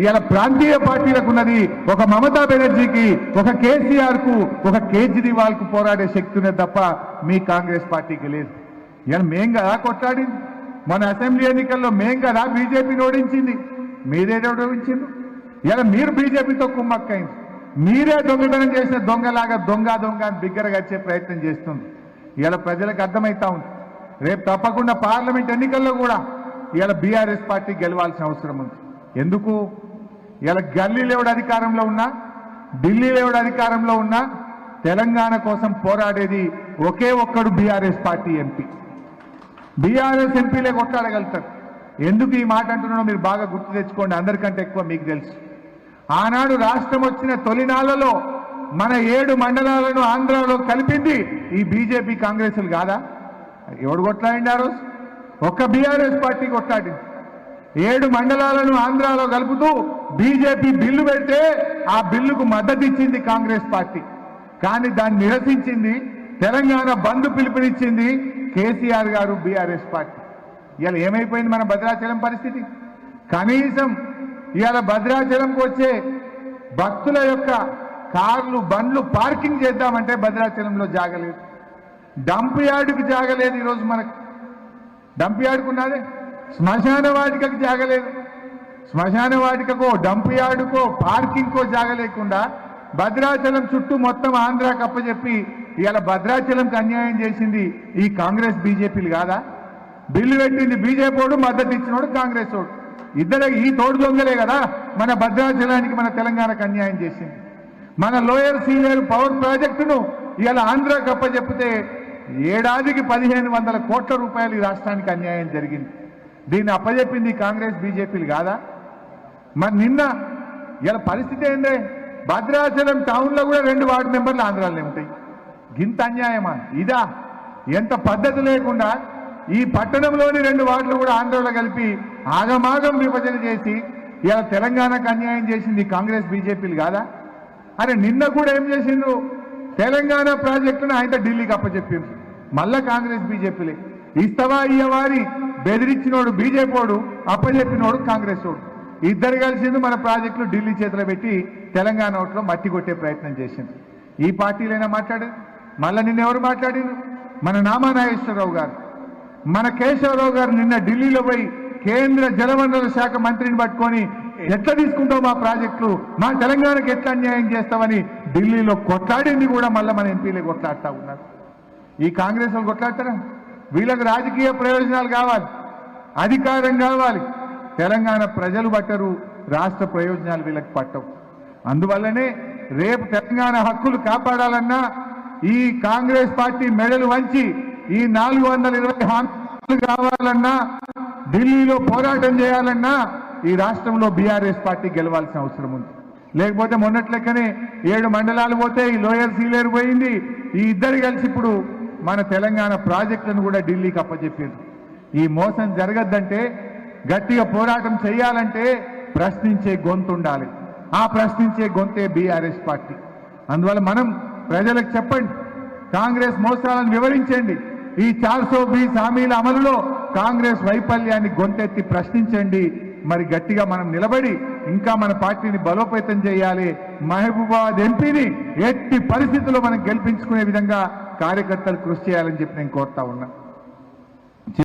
ఇవాళ ప్రాంతీయ పార్టీలకు ఉన్నది ఒక మమతా బెనర్జీకి ఒక కేసీఆర్కు ఒక కేజ్రీవాల్కు పోరాడే శక్తి ఉన్నది తప్ప మీ కాంగ్రెస్ పార్టీకి లేదు. ఇవాళ మేం కదా కొట్లాడింది? మన అసెంబ్లీ ఎన్నికల్లో మేం కదా బీజేపీని ఓడించింది? మీరేదో ఓడించింది ఇలా మీరు బీజేపీతో కుమ్మక్కైంది మీరే దొంగతనం చేసిన దొంగలాగా దొంగ దొంగ అని బిగ్గరగా వచ్చే ప్రయత్నం చేస్తుంది. ఇలా ప్రజలకు అర్థమవుతా ఉంది. రేపు తప్పకుండా పార్లమెంట్ ఎన్నికల్లో కూడా ఇలా బీఆర్ఎస్ పార్టీ గెలవాల్సిన అవసరం ఉంది. ఎందుకు? ఇలా గల్లీలు ఎవడు అధికారంలో ఉన్నా ఢిల్లీలు ఎవడు అధికారంలో ఉన్నా తెలంగాణ కోసం పోరాడేది ఒకే ఒక్కడు బీఆర్ఎస్ పార్టీ ఎంపీ. బీఆర్ఎస్ ఎంపీలే కొట్లాడగలుగుతారు. ఎందుకు ఈ మాట అంటున్నానో మీరు బాగా గుర్తు తెచ్చుకోండి అందరికంటే ఎక్కువ మీకు తెలుసు. ఆనాడు రాష్ట్రం వచ్చిన తొలినాళ్ళలో మన ఏడు మండలాలను ఆంధ్రాలో కలిపింది ఈ బీజేపీ కాంగ్రెస్లు కాదా? ఎవడు కొట్లాడింది ఆ రోజు? ఒక్క బీఆర్ఎస్ పార్టీ కొట్లాడింది. ఏడు మండలాలను ఆంధ్రాలో కలుపుతూ బీజేపీ బిల్లు పెడితే ఆ బిల్లుకు మద్దతు ఇచ్చింది కాంగ్రెస్ పార్టీ. కానీ దాన్ని నిరసించింది తెలంగాణ బంద్ పిలుపునిచ్చింది కేసీఆర్ గారు బీఆర్ఎస్ పార్టీ. ఇవాళ ఏమైపోయింది మన భద్రాచలం పరిస్థితి? కనీసం ఇవాళ భద్రాచలంకి వచ్చే భక్తుల యొక్క కార్లు బండ్లు పార్కింగ్ చేద్దామంటే భద్రాచలంలో జాగలేదు. డంప్ యార్డుకి జాగలేదు ఈరోజు మనకు. డంప్ యార్డుకు ఉన్నదే శ్మశాన వాటికకు జాగలేదు. శ్మశాన వాటికకో డంప్ యార్డుకో పార్కింగ్కో జాగ లేకుండా భద్రాచలం చుట్టూ మొత్తం ఆంధ్రాకి అప్పచెప్పి ఇవాళ భద్రాచలంకి అన్యాయం చేసింది ఈ కాంగ్రెస్ బీజేపీలు కాదా? బిల్లు పెట్టింది బీజేపీ మద్దతు ఇచ్చినోడు కాంగ్రెస్ వాడు. ఇద్దరు ఈ తోడు దొంగలే కదా మన భద్రాచలానికి మన తెలంగాణకు అన్యాయం చేసింది. మన లోయర్ సీనియర్ పవర్ ప్రాజెక్టును ఇవాళ ఆంధ్రాకి అప్పచెప్పితే ఏడాదికి పదిహేను వందల కోట్ల రూపాయలు ఈ రాష్ట్రానికి అన్యాయం జరిగింది. దీన్ని అప్పజెప్పింది కాంగ్రెస్ బీజేపీలు కాదా? మరి నిన్న ఇలా పరిస్థితి ఏంటే భద్రాచలం టౌన్లో కూడా రెండు వార్డు మెంబర్లు ఆంధ్రాలో ఉంటాయి. గింత అన్యాయమా? ఇదా? ఎంత పద్ధతి లేకుండా ఈ పట్టణంలోని రెండు వార్డులు కూడా ఆంధ్రలో కలిపి ఆగమాగం విభజన చేసి ఇలా తెలంగాణకు అన్యాయం చేసింది కాంగ్రెస్ బీజేపీలు కాదా? అరే నిన్న కూడా ఏం చేసిండ్రు? తెలంగాణ ప్రాజెక్టును ఆయన ఢిల్లీకి అప్పచెప్పిండ్రు. మళ్ళా కాంగ్రెస్ బీజేపీలే. ఇస్తవా ఇయ్యవారి? బెదిరించినోడు బీజేపీడు అప్పచెప్పినోడు కాంగ్రెస్ వాడు. ఇద్దరు కలిసింది మన ప్రాజెక్టులు ఢిల్లీ చేతిలో పెట్టి తెలంగాణ ఓట్లో మట్టి కొట్టే ప్రయత్నం చేసింది. ఈ పార్టీలైనా మాట్లాడారు? మళ్ళా నిన్న ఎవరు మాట్లాడారు? మన నామా నాగేశ్వరరావు గారు. మన కేశవరావు గారు నిన్న ఢిల్లీలో పోయి కేంద్ర జలవనరుల శాఖ మంత్రిని పట్టుకొని ఎట్లా తీసుకుంటావు మా ప్రాజెక్టులు? మా తెలంగాణకు ఎట్లా అన్యాయం చేస్తామని ఢిల్లీలో కొట్లాడింది కూడా మళ్ళీ మన ఎంపీలే కొట్లాడుతూ ఉన్నారు. ఈ కాంగ్రెస్ వాళ్ళు కొట్లాడతారా? వీళ్ళకి రాజకీయ ప్రయోజనాలు కావాలి. అధికారం కావాలి. తెలంగాణ ప్రజలు పట్టరు రాష్ట్ర ప్రయోజనాలు వీళ్ళకి పట్టవు. అందువల్లనే రేపు తెలంగాణ హక్కులు కాపాడాలన్నా ఈ కాంగ్రెస్ పార్టీ మెడలు వంచి ఈ నాలుగు వందల ఇరవై హామీలు కావాలన్నా ఢిల్లీలో పోరాటం చేయాలన్నా ఈ రాష్ట్రంలో బీఆర్ఎస్ పార్టీ గెలవాల్సిన అవసరం ఉంది. లేకపోతే మొన్నట్లెక్కనే ఏడు మండలాలు పోతే ఈ లోయర్ సీలేరు పోయింది. ఈ ఇద్దరు కలిసి ఇప్పుడు మన తెలంగాణ ప్రాజెక్టులను కూడా ఢిల్లీకి అప్పచెప్పారు ఈ మోసం జరగద్దంటే గట్టిగా పోరాటం చేయాలంటే ప్రశ్నించే గొంతు ఉండాలి. ఆ ప్రశ్నించే గొంతే బీఆర్ఎస్ పార్టీ. అందువల్ల మనం ప్రజలకు చెప్పండి కాంగ్రెస్ మోసాలను వివరించండి. ఈ చార్సో బీస్ హామీల అమలులో కాంగ్రెస్ వైఫల్యాన్ని గొంతెత్తి ప్రశ్నించండి. మరి గట్టిగా మనం నిలబడి ఇంకా మన పార్టీని బలోపేతం చేయాలి. మహబూబాబాద్ ఎంపీని ఎట్టి పరిస్థితుల్లో మనం గెలిపించుకునే విధంగా కార్యకర్తలు కృషి చేయాలని చెప్పి నేను కోరుతా ఉన్నా.